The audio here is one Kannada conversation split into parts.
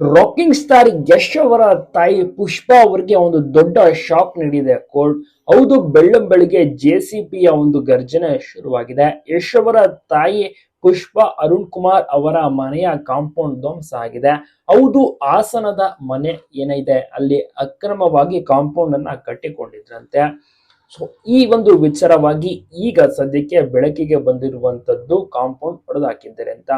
ರಾಕಿಂಗ್ ಸ್ಟಾರ್ ಯಶ್ ಅವರ ತಾಯಿ ಪುಷ್ಪಾ ಅವರಿಗೆ ಒಂದು ದೊಡ್ಡ ಶಾಕ್ ನೀಡಿದೆ. ಕೋರ್ಟ್, ಹೌದು, ಬೆಳ್ಳಂ ಬೆಳಿಗ್ಗೆ ಜೆಸಿಪಿಯ ಒಂದು ಗರ್ಜನೆ ಶುರುವಾಗಿದೆ. ಯಶ್ ಅವರ ತಾಯಿ ಪುಷ್ಪ ಅರುಣ್ ಕುಮಾರ್ ಅವರ ಮನೆಯ ಕಾಂಪೌಂಡ್ ಧ್ವಂಸ ಆಗಿದೆ. ಹೌದು, ಹಾಸನದ ಮನೆ ಏನಿದೆ, ಅಲ್ಲಿ ಅಕ್ರಮವಾಗಿ ಕಾಂಪೌಂಡ್ ಅನ್ನ ಕಟ್ಟಿಕೊಂಡಿದ್ರಂತೆ. ಸೊ ಈ ಒಂದು ವಿಚಾರವಾಗಿ ಈಗ ಸದ್ಯಕ್ಕೆ ಬೆಳಕಿಗೆ ಬಂದಿರುವಂತದ್ದು ಕಾಂಪೌಂಡ್ ಹೊಡೆದಾಕಿದ್ದಾರೆ ಅಂತ.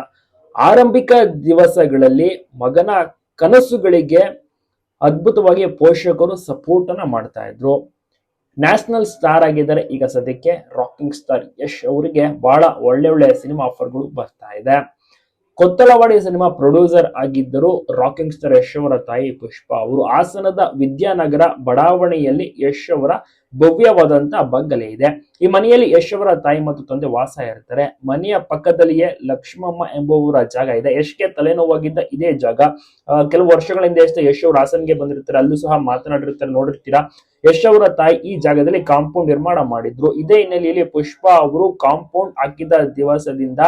ಆರಂಭಿಕ ದಿವಸಗಳಲ್ಲಿ ಮಗನ ಕನಸುಗಳಿಗೆ ಅದ್ಭುತವಾಗಿ ಪೋಷಕರು ಸಪೋರ್ಟ್ ಅನ್ನ ಮಾಡ್ತಾ ಇದ್ರು. ನ್ಯಾಷನಲ್ ಸ್ಟಾರ್ ಆಗಿದ್ದಾರೆ. ಈಗ ಸದ್ಯಕ್ಕೆ ರಾಕಿಂಗ್ ಸ್ಟಾರ್ ಯಶ್ ಅವರಿಗೆ ಬಹಳ ಒಳ್ಳೆ ಒಳ್ಳೆ ಸಿನಿಮಾ ಆಫರ್ಗಳು ಬರ್ತಾ ಇದೆ. ಕೊತ್ತಲವಾಡಿ ಸಿನಿಮಾ ಪ್ರೊಡ್ಯೂಸರ್ ಆಗಿದ್ದರು ರಾಕಿಂಗ್ ಸ್ಟಾರ್ ಯಶ್ ಅವರ ತಾಯಿ ಪುಷ್ಪಾ ಅವರು. ಹಾಸನದ ವಿದ್ಯಾನಗರ ಬಡಾವಣೆಯಲ್ಲಿ ಯಶ್ ಅವರ ಭವ್ಯವಾದಂತ ಬಂಗಲೆ ಇದೆ. ಈ ಮನೆಯಲ್ಲಿ ಯಶವರ ತಾಯಿ ಮತ್ತು ತಂದೆ ವಾಸ ಇರ್ತಾರೆ. ಮನೆಯ ಪಕ್ಕದಲ್ಲಿಯೇ ಲಕ್ಷ್ಮಮ್ಮ ಎಂಬುವರ ಜಾಗ ಇದೆ. ಯಶ್ಗೆ ತಲೆನೋವಾಗಿದ್ದ ಇದೇ ಜಾಗ. ಕೆಲವು ವರ್ಷಗಳ ಹಿಂದೆ ಅಷ್ಟೇ ಯಶ್ ಹಾಸನ್ಗೆ ಬಂದಿರ್ತಾರೆ. ಅಲ್ಲೂ ಸಹ ಮಾತನಾಡಿರ್ತಾರೆ, ನೋಡಿರ್ತೀರಾ? ಯಶವರ ತಾಯಿ ಈ ಜಾಗದಲ್ಲಿ ಕಾಂಪೌಂಡ್ ನಿರ್ಮಾಣ ಮಾಡಿದ್ರು. ಇದೇ ಹಿನ್ನೆಲೆಯಲ್ಲಿ ಪುಷ್ಪ ಅವರು ಕಾಂಪೌಂಡ್ ಹಾಕಿದ ದಿವಸದಿಂದ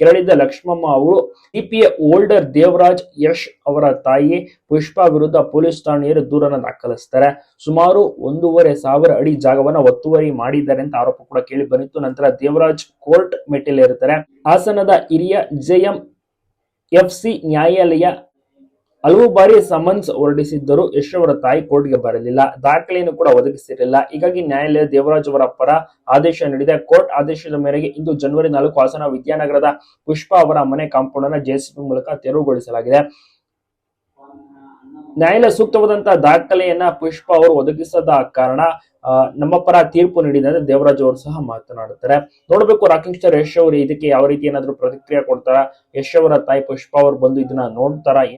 ಕೆರಳಿದ್ದ ಲಕ್ಷ್ಮಮ್ಮ ಅವರು ಸಿಪಿಎ ಓಲ್ಡರ್ ದೇವರಾಜ್ ಯಶ್ ಅವರ ತಾಯಿ ಪುಷ್ಪ ವಿರುದ್ಧ ಪೊಲೀಸ್ ಠಾಣೆಯಲ್ಲಿ ದೂರನ್ನ ದಾಖಲಿಸ್ತಾರೆ. ಸುಮಾರು ಒಂದೂವರೆ ಸಾವಿರ ಜಾಗವನ್ನ ಒತ್ತುವರಿ ಮಾಡಿದ್ದಾರೆ ಅಂತ ಆರೋಪ ಕೂಡ ಕೇಳಿ ಬಂದಿತ್ತು. ನಂತರ ದೇವರಾಜ್ ಕೋರ್ಟ್ ಮೆಟ್ಟಿಲೇರುತ್ತಾರೆ ಹಾಸನದ ಹಿರಿಯ ಜೆಎಂ ಎಫ್ ಸಿ ನ್ಯಾಯಾಲಯ ಹಲವು ಬಾರಿ ಸಮನ್ಸ್ ಹೊರಡಿಸಿದ್ದರೂ ಯಶ್ ಅವರ ತಾಯಿ ಕೋರ್ಟ್ಗೆ ಬರಲಿಲ್ಲ. ದಾಖಲೆಯನ್ನು ಕೂಡ ಒದಗಿಸಿರಲಿಲ್ಲ. ಹೀಗಾಗಿ ನ್ಯಾಯಾಲಯ ದೇವರಾಜ್ ಅವರ ಪರ ಆದೇಶ ನೀಡಿದೆ. ಕೋರ್ಟ್ ಆದೇಶದ ಮೇರೆಗೆ ಇಂದು ಜನವರಿ ನಾಲ್ಕು ಹಾಸನ ವಿದ್ಯಾನಗರದ ಪುಷ್ಪಾ ಅವರ ಮನೆ ಕಾಂಪೌಂಡ್ ಅನ್ನ ಜೆಸಿಬಿ ಮೂಲಕ ತೆರವುಗೊಳಿಸಲಾಗಿದೆ. ನ್ಯಾಯಾಲಯ ಸೂಕ್ತವಾದಂತಹ ದಾಖಲೆಯನ್ನ ಪುಷ್ಪಾ ಅವರು ಒದಗಿಸದ ಕಾರಣ ನಮ್ಮ ಪರ ತೀರ್ಪು ನೀಡಿದೆ ಅಂದ್ರೆ ದೇವರಾಜ್ ಅವರು ಸಹ ಮಾತನಾಡುತ್ತಾರೆ. ನೋಡಬೇಕು, ರಾಕಿಂಗ್ ಸ್ಟಾರ್ ಯಶ್ ಅವರು ಇದಕ್ಕೆ ಯಾವ ರೀತಿ ಏನಾದ್ರು ಪ್ರತಿಕ್ರಿಯೆ ಕೊಡ್ತಾರ? ಯಶ್ ಅವರ ತಾಯಿ ಪುಷ್ಪಾ ಅವರು ಬಂದು ಇದನ್ನ ನೋಡ್ತಾರ?